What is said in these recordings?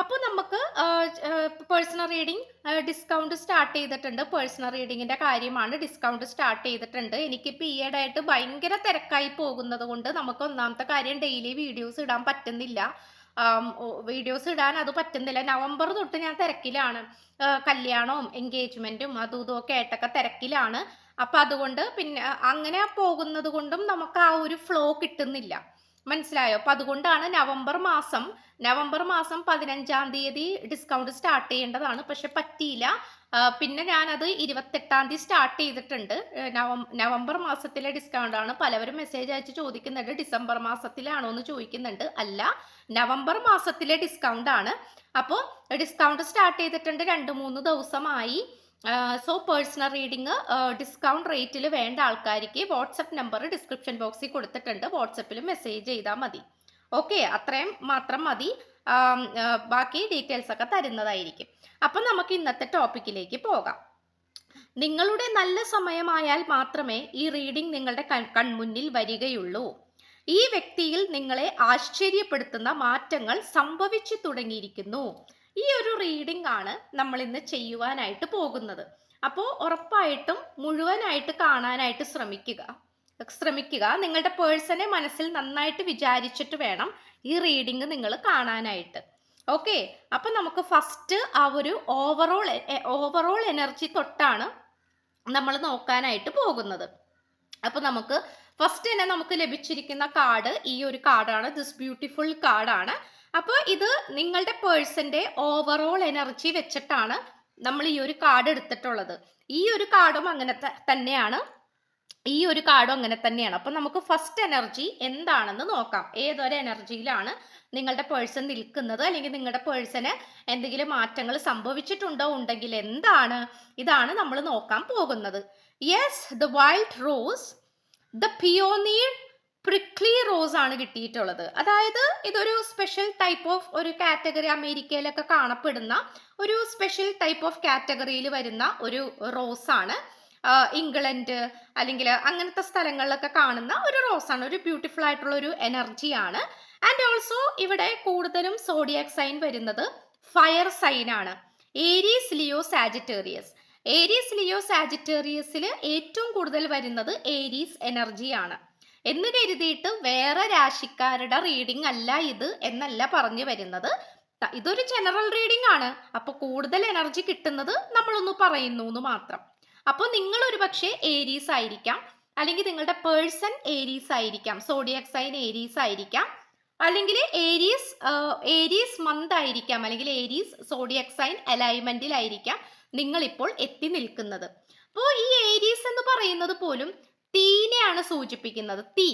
അപ്പോൾ നമുക്ക് personal reading discount start ചെയ്തിട്ടുണ്ട്. പേഴ്സണൽ റീഡിങ്ങിന്റെ കാര്യമാണ് ഡിസ്കൗണ്ട് സ്റ്റാർട്ട് ചെയ്തിട്ടുണ്ട്. എനിക്കിപ്പോൾ ഈയിടെയായിട്ട് ഭയങ്കര തിരക്കായി പോകുന്നത് കൊണ്ട് നമുക്ക് ഒന്നാമത്തെ കാര്യം ഡെയിലി വീഡിയോസ് ഇടാൻ പറ്റുന്നില്ല. വീഡിയോസ് ഇടാൻ അത് പറ്റുന്നില്ല. നവംബർ തൊട്ട് ഞാൻ തിരക്കിലാണ്. കല്യാണവും എൻഗേജ്മെന്റും അതും ഇതും ഒക്കെ ആയിട്ടൊക്കെ തിരക്കിലാണ്. അപ്പം അതുകൊണ്ട് പിന്നെ അങ്ങനെ പോകുന്നത് കൊണ്ടും നമുക്ക് ആ ഒരു ഫ്ലോ കിട്ടുന്നില്ല. മനസ്സിലായോ? അപ്പം അതുകൊണ്ടാണ് നവംബർ മാസം നവംബർ മാസം പതിനഞ്ചാം തീയതി ഡിസ്കൗണ്ട് സ്റ്റാർട്ട് ചെയ്യേണ്ടതാണ്. പക്ഷെ പറ്റിയില്ല. പിന്നെ ഞാനത് ഇരുപത്തെട്ടാം തീയതി സ്റ്റാർട്ട് ചെയ്തിട്ടുണ്ട്. നവംബർ മാസത്തിലെ ഡിസ്കൗണ്ട് ആണ്. പലവരും മെസ്സേജ് അയച്ച് ചോദിക്കുന്നുണ്ട്. ഡിസംബർ മാസത്തിലാണോ എന്ന് ചോദിക്കുന്നുണ്ട്. അല്ല നവംബർ മാസത്തിലെ ഡിസ്കൗണ്ട് ആണ്. അപ്പോൾ ഡിസ്കൗണ്ട് സ്റ്റാർട്ട് ചെയ്തിട്ടുണ്ട്. രണ്ട് മൂന്ന് ദിവസമായി. സോ പേഴ്സണൽ റീഡിങ് ഡിസ്കൗണ്ട് റേറ്റിൽ വേണ്ട ആൾക്കാർക്ക് വാട്സപ്പ് നമ്പർ ഡിസ്ക്രിപ്ഷൻ ബോക്സിൽ കൊടുത്തിട്ടുണ്ട്. വാട്സപ്പിൽ മെസ്സേജ് ചെയ്താൽ മതി. ഓക്കെ അത്രയും മാത്രം മതി. ബാക്കി ഡീറ്റെയിൽസ് ഒക്കെ തരുന്നതായിരിക്കും. അപ്പം നമുക്ക് ഇന്നത്തെ ടോപ്പിക്കിലേക്ക് പോകാം. നിങ്ങളുടെ നല്ല സമയമായാൽ മാത്രമേ ഈ റീഡിംഗ് നിങ്ങളുടെ കൺ- കൺമുന്നിൽ വരികയുള്ളൂ. ഈ വ്യക്തിയിൽ നിങ്ങളെ ആശ്ചര്യപ്പെടുത്തുന്ന മാറ്റങ്ങൾ സംഭവിച്ചു തുടങ്ങിയിരിക്കുന്നു. ഈ ഒരു റീഡിംഗ് ആണ് നമ്മൾ ഇന്ന് ചെയ്യുവാനായിട്ട് പോകുന്നത്. അപ്പോൾ ഉറപ്പായിട്ടും മുഴുവനായിട്ട് കാണാനായിട്ട് ശ്രമിക്കുക. ശ്രമിക്കുക. നിങ്ങളുടെ പേഴ്സണെ മനസ്സിൽ നന്നായിട്ട് വിചാരിച്ചിട്ട് വേണം ഈ റീഡിംഗ് നിങ്ങൾ കാണാനായിട്ട്. ഓക്കെ അപ്പം നമുക്ക് ഫസ്റ്റ് ആ ഒരു ഓവറോൾ ഓവറോൾ എനർജി തൊട്ടാണ് നമ്മൾ നോക്കാനായിട്ട് പോകുന്നത്. അപ്പോൾ നമുക്ക് ഫസ്റ്റ് തന്നെ നമുക്ക് ലഭിച്ചിരിക്കുന്ന കാർഡ് ഈ ഒരു കാർഡാണ് ദിസ് ബ്യൂട്ടിഫുൾ കാർഡാണ് അപ്പോൾ ഇത് നിങ്ങളുടെ പേഴ്സന്റെ ഓവറോൾ എനർജി വെച്ചിട്ടാണ് നമ്മൾ ഈ ഒരു കാർഡ് എടുത്തിട്ടുള്ളത്. ഈ ഒരു കാർഡും അങ്ങനെ തന്നെയാണ്. ഈ ഒരു കാർഡും അങ്ങനെ തന്നെയാണ്. അപ്പം നമുക്ക് ഫസ്റ്റ് എനർജി എന്താണെന്ന് നോക്കാം. ഏതൊരു എനർജിയിലാണ് നിങ്ങളുടെ പേഴ്സൺ നിൽക്കുന്നത്? അല്ലെങ്കിൽ നിങ്ങളുടെ പേഴ്സന് എന്തെങ്കിലും മാറ്റങ്ങൾ സംഭവിച്ചിട്ടുണ്ടോ? ഉണ്ടെങ്കിൽ എന്താണ്? ഇതാണ് നമ്മൾ നോക്കാൻ പോകുന്നത്. Yes the wild rose the pioneer prickly rose ആണ് കിട്ടിയിട്ടുള്ളത്. അതായത് ഇതൊരു സ്പെഷ്യൽ ടൈപ്പ് ഓഫ് ഒരു കാറ്റഗറി അമേരിക്കയിലൊക്കെ കാണപ്പെടുന്ന ഒരു സ്പെഷ്യൽ ടൈപ്പ് ഓഫ് കാറ്റഗറിയിൽ വരുന്ന ഒരു റോസ് ആണ്. ഇംഗ്ലണ്ട് അല്ലെങ്കിൽ അങ്ങനത്തെ സ്ഥലങ്ങളിലൊക്കെ കാണുന്ന ഒരു റോസാണ് ഒരു ബ്യൂട്ടിഫുൾ ആയിട്ടുള്ള ഒരു എനർജിയാണ് ആൻഡ് ഓൾസോ ഇവിടെ കൂടുതലും സോഡിയാക് സൈൻ വരുന്നത് ഫയർ സൈൻ ആണ്. Aries Leo Sagittarius Aries Leo സാജിറ്റേറിയസിൽ ഏറ്റവും കൂടുതൽ വരുന്നത് ഏരീസ് എനർജിയാണ് എന്ന് കരുതിയിട്ട് വേറെ രാശിക്കാരുടെ റീഡിംഗ് അല്ല ഇത് എന്നല്ല പറഞ്ഞു വരുന്നത്. ഇതൊരു ജനറൽ റീഡിംഗ് ആണ്. അപ്പൊ കൂടുതൽ എനർജി കിട്ടുന്നത് നമ്മളൊന്ന് പറയുന്നു എന്ന് മാത്രം. അപ്പോൾ നിങ്ങൾ ഒരു പക്ഷേ ഏരീസ് ആയിരിക്കാം. അല്ലെങ്കിൽ നിങ്ങളുടെ പേഴ്സൺ ഏരീസ് ആയിരിക്കാം. സോഡിയക് സൈൻ ഏരീസ് ആയിരിക്കാം. അല്ലെങ്കിൽ ഏരീസ് ഏരീസ് മന്ത് ആയിരിക്കാം. അല്ലെങ്കിൽ ഏരീസ് സോഡിയക് സൈൻ അലൈൻമെന്റിലായിരിക്കാം നിങ്ങളിപ്പോൾ എത്തി നിൽക്കുന്നത്. അപ്പോൾ ഈ ഏരീസ് എന്ന് പറയുന്നത് പോലും തീനെയാണ് സൂചിപ്പിക്കുന്നത്. തീ.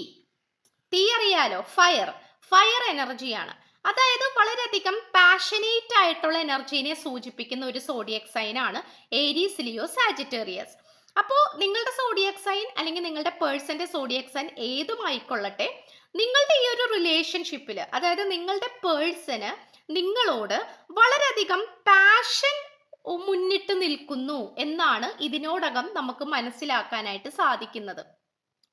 തീ അറിയാലോ? ഫയർ ഫയർ എനർജിയാണ് അതായത് വളരെയധികം പാഷനേറ്റ് ആയിട്ടുള്ള എനർജീനെ സൂചിപ്പിക്കുന്ന ഒരു സോഡിയക് സൈൻ ആണ് ഏരീസ് ലിയോ സാജിറ്റേറിയസ് അപ്പോൾ നിങ്ങളുടെ സോഡിയക് സൈൻ അല്ലെങ്കിൽ നിങ്ങളുടെ പേഴ്സന്റെ സോഡിയക് സൈൻ ഏതുമായിക്കൊള്ളട്ടെ നിങ്ങളുടെ ഈ ഒരു റിലേഷൻഷിപ്പിൽ അതായത് നിങ്ങളുടെ പേഴ്സന് നിങ്ങളോട് വളരെയധികം പാഷൻ മുന്നിട്ട് നിൽക്കുന്നു എന്നാണ് ഇതിനോടകം നമുക്ക് മനസ്സിലാക്കാനായിട്ട് സാധിക്കുന്നത്.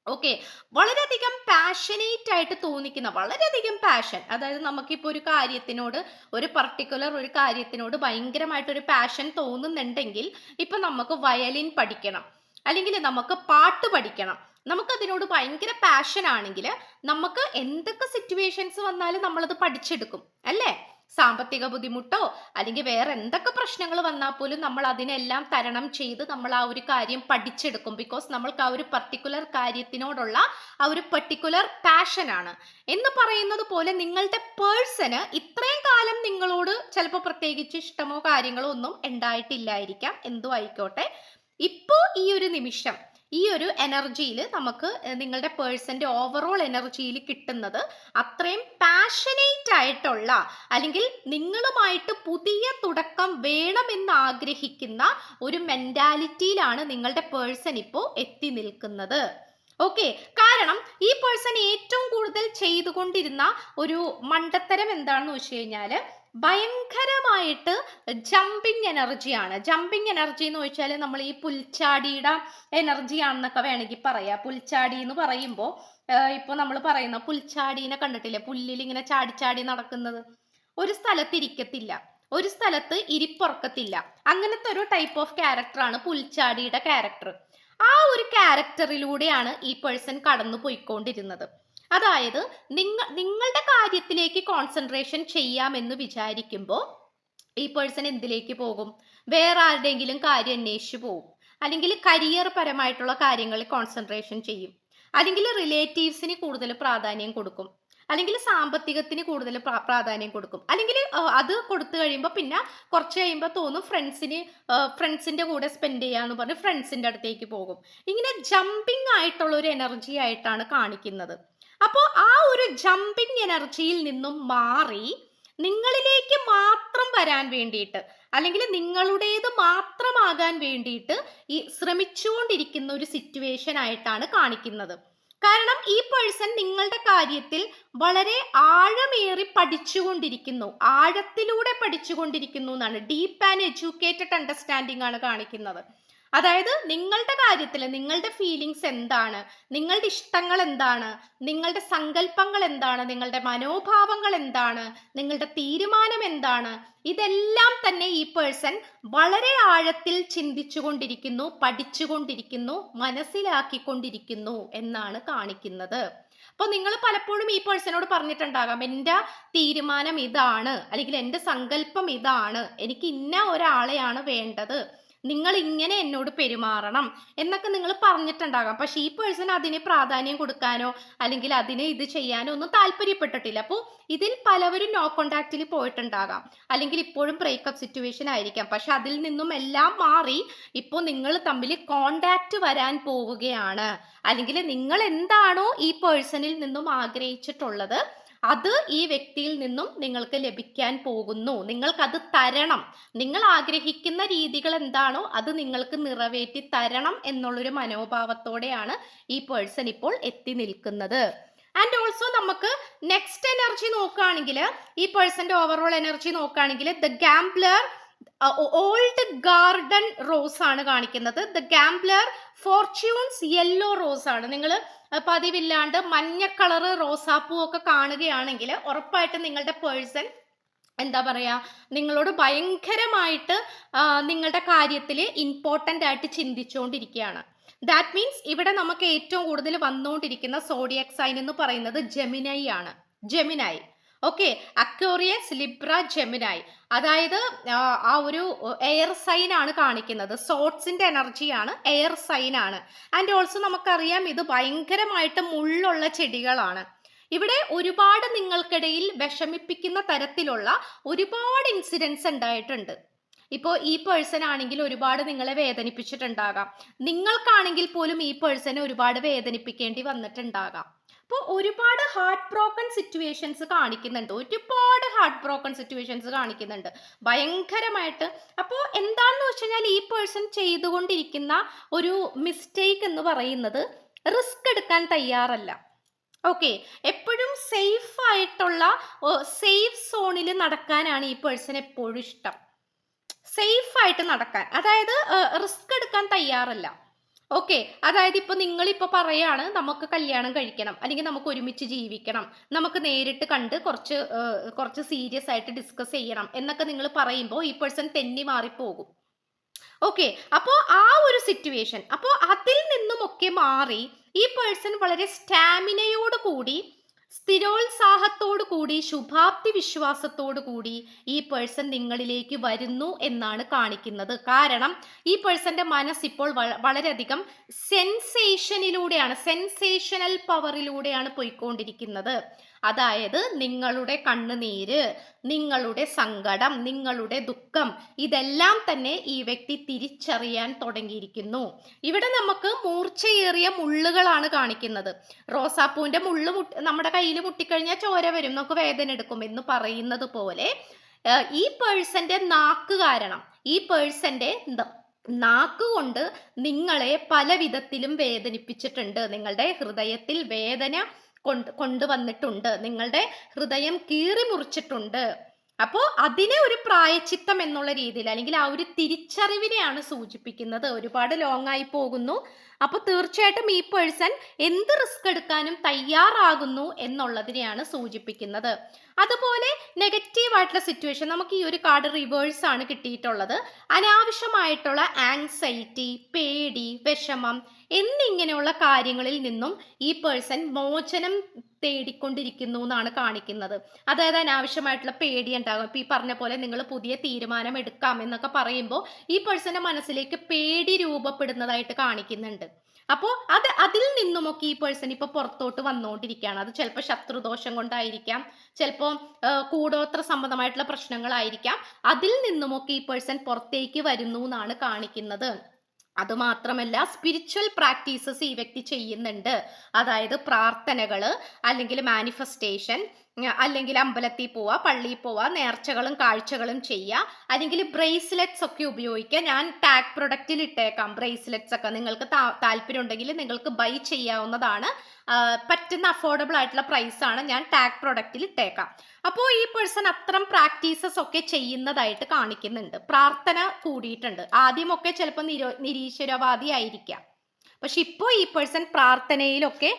ഓക്കെ വളരെയധികം പാഷനേറ്റ് ആയിട്ട് തോന്നിക്കുന്ന വളരെയധികം പാഷൻ അതായത് നമുക്കിപ്പോൾ ഒരു കാര്യത്തിനോട് ഒരു പർട്ടിക്കുലർ ഒരു കാര്യത്തിനോട് ഭയങ്കരമായിട്ടൊരു പാഷൻ തോന്നുന്നുണ്ടെങ്കിൽ ഇപ്പം നമുക്ക് വയലിൻ പഠിക്കണം. അല്ലെങ്കിൽ നമുക്ക് പാട്ട് പഠിക്കണം. നമുക്ക് അതിനോട് ഭയങ്കര പാഷൻ ആണെങ്കിൽ നമുക്ക് എന്തൊക്കെ സിറ്റുവേഷൻസ് വന്നാലും നമ്മളത് പഠിച്ചെടുക്കും. അല്ലേ? സാമ്പത്തിക ബുദ്ധിമുട്ടോ അല്ലെങ്കിൽ വേറെ എന്തൊക്കെ പ്രശ്നങ്ങൾ വന്നാൽ പോലും നമ്മൾ അതിനെല്ലാം തരണം ചെയ്ത് നമ്മൾ ആ ഒരു കാര്യം പഠിച്ചെടുക്കും. ബിക്കോസ് നമ്മൾക്ക് ആ ഒരു പർട്ടിക്കുലർ കാര്യത്തിനോടുള്ള ആ ഒരു പർട്ടിക്കുലർ പാഷനാണ് എന്ന് പറയുന്നത് പോലെ നിങ്ങളുടെ പേഴ്സന് ഇത്രയും കാലം നിങ്ങളോട് ചിലപ്പോൾ പ്രത്യേകിച്ച് ഇഷ്ടമോ കാര്യങ്ങളോ ഒന്നും ഉണ്ടായിട്ടില്ലായിരിക്കാം. എന്തോ ആയിക്കോട്ടെ. ഇപ്പോൾ ഈ ഒരു നിമിഷം ഈ ഒരു എനർജിയിൽ നമുക്ക് നിങ്ങളുടെ പേഴ്സന്റെ ഓവറോൾ എനർജിയിൽ കിട്ടുന്നത് അത്രയും പാഷനേറ്റ് ആയിട്ടുള്ള അല്ലെങ്കിൽ നിങ്ങളുമായിട്ട് പുതിയ തുടക്കം വേണമെന്ന് ആഗ്രഹിക്കുന്ന ഒരു മെന്റാലിറ്റിയിലാണ് നിങ്ങളുടെ പേഴ്സൺ ഇപ്പോൾ എത്തി നിൽക്കുന്നത്. ഓക്കെ കാരണം ഈ പേഴ്സൺ ഏറ്റവും കൂടുതൽ ചെയ്തുകൊണ്ടിരുന്ന ഒരു മണ്ടത്തരം എന്താണെന്ന് വെച്ച് കഴിഞ്ഞാൽ ഭയങ്കരമായിട്ട് ജമ്പിങ് എനർജിയാണ് ജമ്പിങ് എനർജി എന്ന് വെച്ചാൽ നമ്മൾ ഈ പുൽച്ചാടിയുടെ എനർജിയാണെന്നൊക്കെ വേണമെങ്കിൽ പറയാം. പുൽച്ചാടി എന്ന് പറയുമ്പോൾ ഇപ്പോൾ നമ്മൾ പറയുന്ന പുൽച്ചാടീനെ കണ്ടിട്ടില്ലേ? പുല്ലിൽ ഇങ്ങനെ ചാടി ചാടി നടക്കുന്നത്. ഒരു സ്ഥലത്ത് ഇരിക്കത്തില്ല. ഒരു സ്ഥലത്ത് ഇരിപ്പുറക്കത്തില്ല. അങ്ങനത്തെ ഒരു ടൈപ്പ് ഓഫ് ക്യാരക്ടറാണ് പുൽച്ചാടിയുടെ ക്യാരക്ടർ ആ ഒരു ക്യാരക്ടറിലൂടെയാണ് ഈ പേഴ്സൺ കടന്നു പോയിക്കൊണ്ടിരുന്നത് അതായത് നിങ്ങൾ നിങ്ങളുടെ കാര്യത്തിലേക്ക് കോൺസെൻട്രേഷൻ ചെയ്യാമെന്ന് വിചാരിക്കുമ്പോൾ ഈ പേഴ്സൺ എന്തിലേക്ക് പോകും? വേറെ ആരുടെയെങ്കിലും കാര്യം അന്വേഷിച്ചു പോകും അല്ലെങ്കിൽ കരിയർ പരമായിട്ടുള്ള കാര്യങ്ങളിൽ കോൺസെൻട്രേഷൻ ചെയ്യും. അല്ലെങ്കിൽ റിലേറ്റീവ്സിന് കൂടുതൽ പ്രാധാന്യം കൊടുക്കും. അല്ലെങ്കിൽ സാമ്പത്തികത്തിന് കൂടുതൽ പ്രാധാന്യം കൊടുക്കും. അല്ലെങ്കിൽ അത് കൊടുത്തു കഴിയുമ്പോൾ പിന്നെ കുറച്ച് കഴിയുമ്പോൾ തോന്നും ഫ്രണ്ട്സിന് ഫ്രണ്ട്സിന്റെ കൂടെ സ്പെൻഡ് ചെയ്യാന്ന് പറഞ്ഞ് ഫ്രണ്ട്സിന്റെ അടുത്തേക്ക് പോകും. ഇങ്ങനെ ജമ്പിങ് ആയിട്ടുള്ള ഒരു എനർജി ആയിട്ടാണ് കാണിക്കുന്നത്. അപ്പോൾ ആ ഒരു ജമ്പിങ് എനർജിയിൽ നിന്നും മാറി നിങ്ങളിലേക്ക് മാത്രം വരാൻ വേണ്ടിയിട്ട് അല്ലെങ്കിൽ നിങ്ങളുടേത് മാത്രമാകാൻ വേണ്ടിയിട്ട് ഈ ശ്രമിച്ചുകൊണ്ടിരിക്കുന്ന ഒരു സിറ്റുവേഷൻ ആയിട്ടാണ് കാണിക്കുന്നത്. കാരണം ഈ പേഴ്സൺ നിങ്ങളുടെ കാര്യത്തിൽ വളരെ ആഴമേറി പഠിച്ചുകൊണ്ടിരിക്കുന്നു ആഴത്തിലൂടെ പഠിച്ചുകൊണ്ടിരിക്കുന്നു എന്നാണ് ഡീപ്പ് ആൻഡ് എഡ്യൂക്കേറ്റഡ് അണ്ടർസ്റ്റാൻഡിംഗ് ആണ് കാണിക്കുന്നത്. അതായത് നിങ്ങളുടെ കാര്യത്തിൽ നിങ്ങളുടെ ഫീലിങ്സ് എന്താണ്? നിങ്ങളുടെ ഇഷ്ടങ്ങൾ എന്താണ്? നിങ്ങളുടെ സങ്കല്പങ്ങൾ എന്താണ്? നിങ്ങളുടെ മനോഭാവങ്ങൾ എന്താണ്? നിങ്ങളുടെ തീരുമാനം എന്താണ്? ഇതെല്ലാം തന്നെ ഈ പേഴ്സൺ വളരെ ആഴത്തിൽ ചിന്തിച്ചുകൊണ്ടിരിക്കുന്നു പഠിച്ചുകൊണ്ടിരിക്കുന്നു മനസ്സിലാക്കിക്കൊണ്ടിരിക്കുന്നു എന്നാണ് കാണിക്കുന്നത്. അപ്പോൾ നിങ്ങൾ പലപ്പോഴും ഈ പേഴ്സണോട് പറഞ്ഞിട്ടുണ്ടാകാം എന്റെ തീരുമാനം ഇതാണ് അല്ലെങ്കിൽ എന്റെ സങ്കല്പം ഇതാണ് എനിക്ക് ഇന്ന ഒരാളെയാണ് വേണ്ടത്. നിങ്ങൾ ഇങ്ങനെ എന്നോട് പെരുമാറണം എന്നൊക്കെ നിങ്ങൾ പറഞ്ഞിട്ടുണ്ടാകാം. പക്ഷെ ഈ പേഴ്സൺ അതിന് പ്രാധാന്യം കൊടുക്കാനോ അല്ലെങ്കിൽ അതിന് ഇത് ചെയ്യാനോ ഒന്നും താല്പര്യപ്പെട്ടിട്ടില്ല. അപ്പോൾ ഇതിൽ പലവരും നോ കോണ്ടാക്റ്റിൽ പോയിട്ടുണ്ടാകാം. അല്ലെങ്കിൽ ഇപ്പോഴും ബ്രേക്കപ്പ് സിറ്റുവേഷൻ ആയിരിക്കാം. പക്ഷെ അതിൽ നിന്നും എല്ലാം മാറി ഇപ്പോൾ നിങ്ങൾ തമ്മിൽ കോണ്ടാക്റ്റ് വരാൻ പോവുകയാണ്. അല്ലെങ്കിൽ നിങ്ങൾ എന്താണോ ഈ പേഴ്സണിൽ നിന്നും ആഗ്രഹിച്ചിട്ടുള്ളത് അത് ഈ വ്യക്തിയിൽ നിന്നും നിങ്ങൾക്ക് ലഭിക്കാൻ പോകുന്നു. നിങ്ങൾക്കത് തരണം. നിങ്ങൾ ആഗ്രഹിക്കുന്ന രീതികൾ എന്താണോ അത് നിങ്ങൾക്ക് നിറവേറ്റി തരണം എന്നുള്ളൊരു മനോഭാവത്തോടെയാണ് ഈ പേഴ്സൺ ഇപ്പോൾ എത്തി നിൽക്കുന്നത്. ആൻഡ് ഓൾസോ നമുക്ക് നെക്സ്റ്റ് എനർജി നോക്കുകയാണെങ്കിൽ ഈ പേഴ്സന്റെ ഓവറോൾ എനർജി നോക്കുകയാണെങ്കിൽ the gambler old garden rose ആണ് കാണിക്കുന്നത്. The gambler fortunes yellow rose ആണ്. നിങ്ങൾ പതിവില്ലാണ്ട് മഞ്ഞ കളറ് റോസാപ്പൂ ഒക്കെ കാണുകയാണെങ്കിൽ ഉറപ്പായിട്ടും നിങ്ങളുടെ പേഴ്സൺ എന്താ പറയാ നിങ്ങളോട് ഭയങ്കരമായിട്ട് നിങ്ങളുടെ കാര്യത്തിൽ ഇമ്പോർട്ടന്റ് ആയിട്ട് ചിന്തിച്ചുകൊണ്ടിരിക്കുകയാണ്. ദാറ്റ് മീൻസ് ഇവിടെ നമുക്ക് ഏറ്റവും കൂടുതൽ വന്നുകൊണ്ടിരിക്കുന്ന സോഡിയക് സൈൻ എന്ന് പറയുന്നത് ജെമിനൈ ആണ്. ജെമിനൈ ഓക്കെ അക്യോറിയസ് ലിബ്ര ജെമിനായി അതായത് ആ, ഒരു എയർ സൈൻ ആണ് കാണിക്കുന്നത്. സോട്സിന്റെ എനർജിയാണ് എയർ സൈൻ ആണ്. ആൻഡ് ഓൾസോ നമുക്കറിയാം ഇത് ഭയങ്കരമായിട്ട് മുള്ളുള്ള ചെടികളാണ്. ഇവിടെ ഒരുപാട് നിങ്ങൾക്കിടയിൽ വിഷമിപ്പിക്കുന്ന തരത്തിലുള്ള ഒരുപാട് ഇൻസിഡൻസ് ഉണ്ടായിട്ടുണ്ട്. ഇപ്പോൾ ഈ പേഴ്സൺ ആണെങ്കിൽ ഒരുപാട് നിങ്ങളെ വേദനിപ്പിച്ചിട്ടുണ്ടാകാം. നിങ്ങൾക്കാണെങ്കിൽ പോലും ഈ പേഴ്സണെ ഒരുപാട് വേദനിപ്പിക്കേണ്ടി വന്നിട്ടുണ്ടാകാം. അപ്പോൾ ഒരുപാട് ഹാർട്ട് ബ്രോക്കൺ സിറ്റുവേഷൻസ് കാണിക്കുന്നുണ്ട്. ഒരുപാട് ഹാർട്ട് ബ്രോക്കൺ സിറ്റുവേഷൻസ് കാണിക്കുന്നുണ്ട്. ഭയങ്കരമായിട്ട്. അപ്പോൾ എന്താണെന്ന് വെച്ച് കഴിഞ്ഞാൽ ഈ പേഴ്സൺ ചെയ്തുകൊണ്ടിരിക്കുന്ന ഒരു മിസ്റ്റേക്ക് എന്ന് പറയുന്നത് റിസ്ക് എടുക്കാൻ തയ്യാറല്ല. ഓക്കെ എപ്പോഴും സേഫ് ആയിട്ടുള്ള സേഫ് സോണിൽ നടക്കാനാണ് ഈ പേഴ്സൺ എപ്പോഴും ഇഷ്ടം. സേഫ് ആയിട്ട് നടക്കാൻ. അതായത് റിസ്ക് എടുക്കാൻ തയ്യാറല്ല. ഓക്കെ അതായത് ഇപ്പൊ നിങ്ങൾ ഇപ്പൊ പറയാണ് നമുക്ക് കല്യാണം കഴിക്കണം അല്ലെങ്കിൽ നമുക്ക് ഒരുമിച്ച് ജീവിക്കണം നമുക്ക് നേരിട്ട് കണ്ട് കുറച്ച് കുറച്ച് സീരിയസ് ആയിട്ട് ഡിസ്കസ് ചെയ്യണം എന്നൊക്കെ നിങ്ങൾ പറയുമ്പോൾ ഈ പേഴ്സൺ തെന്നി മാറിപ്പോകും. ഓക്കെ അപ്പോൾ ആ ഒരു സിറ്റുവേഷൻ അപ്പോൾ അതിൽ നിന്നുമൊക്കെ മാറി ഈ പേഴ്സൺ വളരെ സ്റ്റാമിനയോട് കൂടി സ്ഥിരോത്സാഹത്തോടു കൂടി ശുഭാപ്തി വിശ്വാസത്തോടു കൂടി ഈ പേഴ്സൺ നിങ്ങളിലേക്ക് വരുന്നു എന്നാണ് കാണിക്കുന്നത്. കാരണം ഈ പേഴ്സന്റെ മനസ്സ് ഇപ്പോൾ വളരെയധികം സെൻസേഷനിലൂടെയാണ് സെൻസേഷണൽ പവറിലൂടെയാണ് പോയിക്കൊണ്ടിരിക്കുന്നത്. അതായത് നിങ്ങളുടെ കണ്ണുനീര് നിങ്ങളുടെ സങ്കടം നിങ്ങളുടെ ദുഃഖം ഇതെല്ലാം തന്നെ ഈ വ്യക്തി തിരിച്ചറിയാൻ തുടങ്ങിയിരിക്കുന്നു. ഇവിടെ നമുക്ക് മൂർച്ചയേറിയ മുള്ളുകളാണ് കാണിക്കുന്നത്. റോസാപ്പൂവിന്റെ മുള്ളു നമ്മുടെ കയ്യിൽ മുട്ടിക്കഴിഞ്ഞാൽ ചോര വരും നമുക്ക് വേദന എടുക്കും എന്ന് പറയുന്നത് പോലെ ഈ പേഴ്സന്റെ നാക്ക് കാരണം ഈ പേഴ്സന്റെ നാക്ക് കൊണ്ട് നിങ്ങളെ പല വിധത്തിലും വേദനിപ്പിച്ചിട്ടുണ്ട്. നിങ്ങളുടെ ഹൃദയത്തിൽ വേദന കൊണ്ട് കൊണ്ടുവന്നിട്ടുണ്ട്. നിങ്ങളുടെ ഹൃദയം കീറി മുറിച്ചിട്ടുണ്ട്. അപ്പോൾ അതിനെ ഒരു പ്രായച്ചിത്തം എന്നുള്ള രീതിയിൽ അല്ലെങ്കിൽ ആ ഒരു തിരിച്ചറിവിനെയാണ് സൂചിപ്പിക്കുന്നത്. ഒരുപാട് ലോങ് ആയി പോകുന്നു. അപ്പോൾ തീർച്ചയായിട്ടും ഈ പേഴ്സൺ എന്ത് റിസ്ക് എടുക്കാനും തയ്യാറാകുന്നു എന്നുള്ളതിനെയാണ് സൂചിപ്പിക്കുന്നത്. അതുപോലെ നെഗറ്റീവ് ആയിട്ടുള്ള സിറ്റുവേഷൻ നമുക്ക് ഈ ഒരു കാർഡ് റിവേഴ്സ് ആണ് കിട്ടിയിട്ടുള്ളത്. അനാവശ്യമായിട്ടുള്ള ആങ്സൈറ്റി പേടി വിഷമം എന്നിങ്ങനെയുള്ള കാര്യങ്ങളിൽ നിന്നും ഈ പേഴ്സൺ മോചനം തേടിക്കൊണ്ടിരിക്കുന്നു എന്നാണ് കാണിക്കുന്നത്. അതായത് അനാവശ്യമായിട്ടുള്ള പേടി ഉണ്ടാകും ഇപ്പൊ ഈ പറഞ്ഞ പോലെ നിങ്ങൾ പുതിയ തീരുമാനം എടുക്കാം എന്നൊക്കെ പറയുമ്പോൾ ഈ പേഴ്സന്റെ മനസ്സിലേക്ക് പേടി രൂപപ്പെടുന്നതായിട്ട് കാണിക്കുന്നുണ്ട്. അപ്പോൾ അത് അതിൽ നിന്നുമൊക്കെ ഈ പേഴ്സൺ ഇപ്പൊ പുറത്തോട്ട് വന്നുകൊണ്ടിരിക്കുകയാണ്. അത് ചിലപ്പോൾ ശത്രുദോഷം കൊണ്ടായിരിക്കാം. ചിലപ്പോൾ കൂടോത്ര സംബന്ധമായിട്ടുള്ള പ്രശ്നങ്ങളായിരിക്കാം. അതിൽ നിന്നുമൊക്കെ ഈ പേഴ്സൺ പുറത്തേക്ക് വരുന്നു എന്നാണ് കാണിക്കുന്നത്. അതുമാത്രമല്ല സ്പിരിച്വൽ പ്രാക്ടീസസ് ഈ വ്യക്തി ചെയ്യുന്നുണ്ട്. അതായത് പ്രാർത്ഥനകൾ അല്ലെങ്കിൽ മാനിഫെസ്റ്റേഷൻ അല്ലെങ്കിൽ അമ്പലത്തിൽ പോവുക പള്ളിയിൽ പോവുക നേർച്ചകളും കാഴ്ചകളും ചെയ്യുക അല്ലെങ്കിൽ ബ്രേസ്ലെറ്റ്സ് ഒക്കെ ഉപയോഗിക്കുക ഞാൻ ടാഗ് പ്രൊഡക്റ്റിൽ ഇട്ടേക്കാം. ബ്രേസ്ലെറ്റ്സ് ഒക്കെ നിങ്ങൾക്ക് താല്പര്യം ഉണ്ടെങ്കിൽ നിങ്ങൾക്ക് ബൈ ചെയ്യാവുന്നതാണ്. പറ്റുന്ന അഫോർഡബിൾ ആയിട്ടുള്ള പ്രൈസ് ആണ് ഞാൻ ടാഗ് പ്രൊഡക്റ്റിൽ ഇട്ടേക്കാം. അപ്പോൾ ഈ പേഴ്സൺ അത്തരം പ്രാക്ടീസസ് ഒക്കെ ചെയ്യുന്നതായിട്ട് കാണിക്കുന്നുണ്ട്. പ്രാർത്ഥന കൂടിയിട്ടുണ്ട്. ആദ്യമൊക്കെ ചിലപ്പോൾ നിരോ നിരീശ്വരവാദി ആയിരിക്കാം പക്ഷെ ഇപ്പോൾ ഈ പേഴ്സൺ പ്രാർത്ഥനയിലൊക്കെ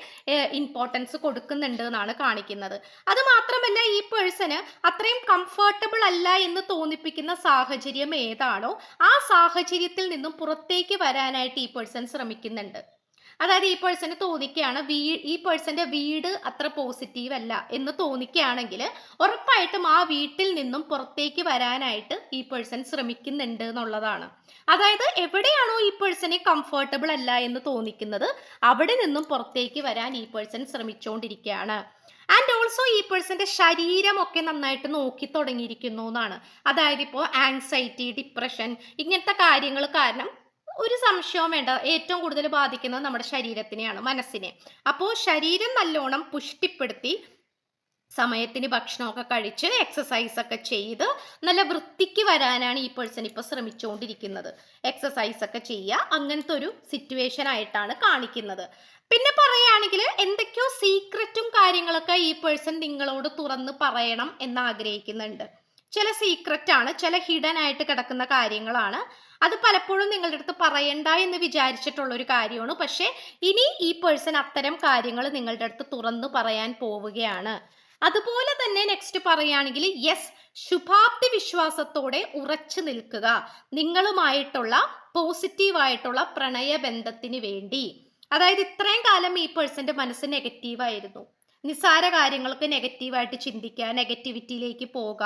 ഇമ്പോർട്ടൻസ് കൊടുക്കുന്നുണ്ട് എന്നാണ് കാണിക്കുന്നത്. അത് മാത്രമല്ല ഈ പേഴ്സണ് അത്രയും കംഫർട്ടബിൾ അല്ല എന്ന് തോന്നിപ്പിക്കുന്ന സാഹചര്യം ഏതാണോ ആ സാഹചര്യത്തിൽ നിന്നും പുറത്തേക്ക് വരാനായിട്ട് ഈ പേഴ്സൺ ശ്രമിക്കുന്നുണ്ട്. അതായത് ഈ പേഴ്സന് തോന്നിക്കുകയാണ് വീ ഈ പേഴ്സന്റെ വീട് അത്ര പോസിറ്റീവ് അല്ല എന്ന് തോന്നിക്കുകയാണെങ്കിൽ ഉറപ്പായിട്ടും ആ വീട്ടിൽ നിന്നും പുറത്തേക്ക് വരാനായിട്ട് ഈ പേഴ്സൺ ശ്രമിക്കുന്നുണ്ട് എന്നുള്ളതാണ്. അതായത് എവിടെയാണോ ഈ പേഴ്സണെ കംഫർട്ടബിൾ അല്ല എന്ന് തോന്നിക്കുന്നത് അവിടെ നിന്നും പുറത്തേക്ക് വരാൻ ഈ പേഴ്സൺ ശ്രമിച്ചുകൊണ്ടിരിക്കുകയാണ് ആൻഡ് ഓൾസോ ഈ പേഴ്സന്റെ ശരീരമൊക്കെ നന്നായിട്ട് നോക്കി തുടങ്ങിയിരിക്കുന്നു എന്നാണ്. അതായത് ഇപ്പോൾ ആങ്സൈറ്റി ഡിപ്രഷൻ ഇങ്ങനത്തെ കാര്യങ്ങൾ കാരണം ഒരു സംശയവും വേണ്ട. ഏറ്റവും കൂടുതൽ ബാധിക്കുന്നത് നമ്മുടെ ശരീരത്തിനെയാണ് മനസ്സിനെ. അപ്പോൾ ശരീരം നല്ലോണം പുഷ്ടിപ്പെടുത്തി സമയത്തിന് ഭക്ഷണമൊക്കെ കഴിച്ച് എക്സസൈസ് ഒക്കെ ചെയ്ത് നല്ല വൃത്തിക്ക് വരാനാണ് ഈ പേഴ്സൺ ഇപ്പോൾ ശ്രമിച്ചുകൊണ്ടിരിക്കുന്നത്. എക്സസൈസ് ഒക്കെ ചെയ്യുക അങ്ങനത്തെ ഒരു സിറ്റുവേഷൻ ആയിട്ടാണ് കാണിക്കുന്നത്. പിന്നെ പറയുകയാണെങ്കിൽ എന്തൊക്കെയോ സീക്രറ്റും കാര്യങ്ങളൊക്കെ ഈ പേഴ്സൺ നിങ്ങളോട് തുറന്ന് പറയണം എന്ന് ആഗ്രഹിക്കുന്നുണ്ട് ചില സീക്രറ്റ് ആണ് ചില ഹിഡൻ ആയിട്ട് കിടക്കുന്ന കാര്യങ്ങളാണ്. അത് പലപ്പോഴും നിങ്ങളുടെ അടുത്ത് പറയണ്ട എന്ന് വിചാരിച്ചിട്ടുള്ള ഒരു കാര്യമാണ്. പക്ഷേ ഇനി ഈ പേഴ്സൺ അത്തരം കാര്യങ്ങൾ നിങ്ങളുടെ അടുത്ത് തുറന്നു പറയാൻ പോവുകയാണ്. അതുപോലെ തന്നെ നെക്സ്റ്റ് പറയുകയാണെങ്കിൽ യെസ് ശുഭാപ്തി വിശ്വാസത്തോടെ ഉറച്ചു നിൽക്കുക. നിങ്ങളുമായിട്ടുള്ള പോസിറ്റീവായിട്ടുള്ള പ്രണയബന്ധത്തിന് വേണ്ടി. അതായത് ഇത്രയും കാലം ഈ പേഴ്സന്റെ മനസ്സ് നെഗറ്റീവായിരുന്നു നിസ്സാര കാര്യങ്ങൾക്ക് നെഗറ്റീവായിട്ട് ചിന്തിക്കുക നെഗറ്റിവിറ്റിയിലേക്ക് പോകുക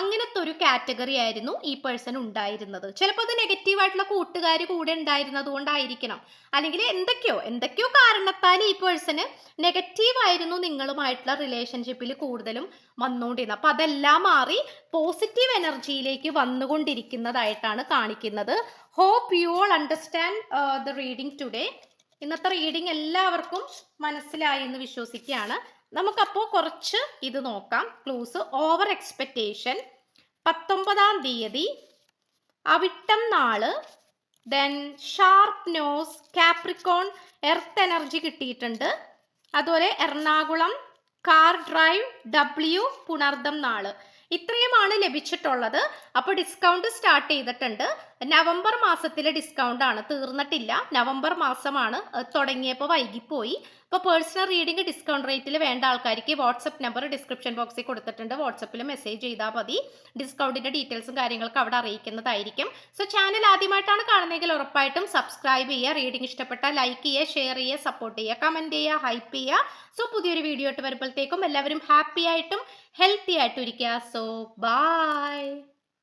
അങ്ങനത്തെ ഒരു കാറ്റഗറി ആയിരുന്നു ഈ പേഴ്സൺ ഉണ്ടായിരുന്നത്. ചിലപ്പോൾ അത് നെഗറ്റീവായിട്ടുള്ള കൂട്ടുകാർ കൂടെ ഉണ്ടായിരുന്നത് കൊണ്ടായിരിക്കണം. അല്ലെങ്കിൽ എന്തൊക്കെയോ എന്തൊക്കെയോ കാരണത്താൽ ഈ പേഴ്സണ് നെഗറ്റീവായിരുന്നു നിങ്ങളുമായിട്ടുള്ള റിലേഷൻഷിപ്പിൽ കൂടുതലും വന്നുകൊണ്ടിരുന്നത്. അപ്പം അതെല്ലാം മാറി പോസിറ്റീവ് എനർജിയിലേക്ക് വന്നുകൊണ്ടിരിക്കുന്നതായിട്ടാണ് കാണിക്കുന്നത്. Hope you all understand the reading today ഇന്നത്തെ റീഡിങ് എല്ലാവർക്കും മനസ്സിലായി എന്ന് വിശ്വസിക്കുകയാണ്. നമുക്കപ്പോൾ കുറച്ച് ഇത് നോക്കാം. ക്ലൂസ് ഓവർ എക്സ്പെക്റ്റേഷൻ പത്തൊമ്പതാം തീയതി അവിട്ടം നാൾ then sharp nose Capricorn earth energy കിട്ടിയിട്ടുണ്ട്. അതുപോലെ Ernakulam car drive W Punartham നാൾ. ഇത്രയുമാണ് ലഭിച്ചിട്ടുള്ളത്. അപ്പോൾ ഡിസ്കൗണ്ട് സ്റ്റാർട്ട് ചെയ്തിട്ടുണ്ട്. നവംബർ മാസത്തിലെ ഡിസ്കൗണ്ട് ആണ്. തീർന്നിട്ടില്ല. നവംബർ മാസമാണ്. തുടങ്ങിയപ്പോൾ വൈകിപ്പോയി. അപ്പോൾ പേഴ്സണൽ റീഡിംഗ് ഡിസ്കൗണ്ട് റേറ്റിൽ വേണ്ട ആൾക്കാർക്ക് വാട്സപ്പ് നമ്പർ ഡിസ്ക്രിപ്ഷൻ ബോക്സിൽ കൊടുത്തിട്ടുണ്ട്. വാട്സപ്പിൽ മെസ്സേജ് ചെയ്താൽ മതി. ഡിസ്കൗണ്ടിന്റെ ഡീറ്റെയിൽസും കാര്യങ്ങളൊക്കെ അവിടെ അറിയിക്കുന്നതായിരിക്കും. സോ ചാനൽ ആദ്യമായിട്ടാണ് കാണുന്നതെങ്കിൽ ഉറപ്പായിട്ടും സബ്സ്ക്രൈബ് ചെയ്യുക റീഡിംഗ് ഇഷ്ടപ്പെട്ട ലൈക്ക് ചെയ്യുക ഷെയർ ചെയ്യുക സപ്പോർട്ട് ചെയ്യുക കമന്റ് ചെയ്യുക ഹൈപ്പ് ചെയ്യുക. സോ പുതിയൊരു വീഡിയോ ആയിട്ട് വരുമ്പോഴത്തേക്കും എല്ലാവരും ഹാപ്പി ആയിട്ടും ഹെൽത്തി ആയിട്ടും ഇരിക്കുക. So by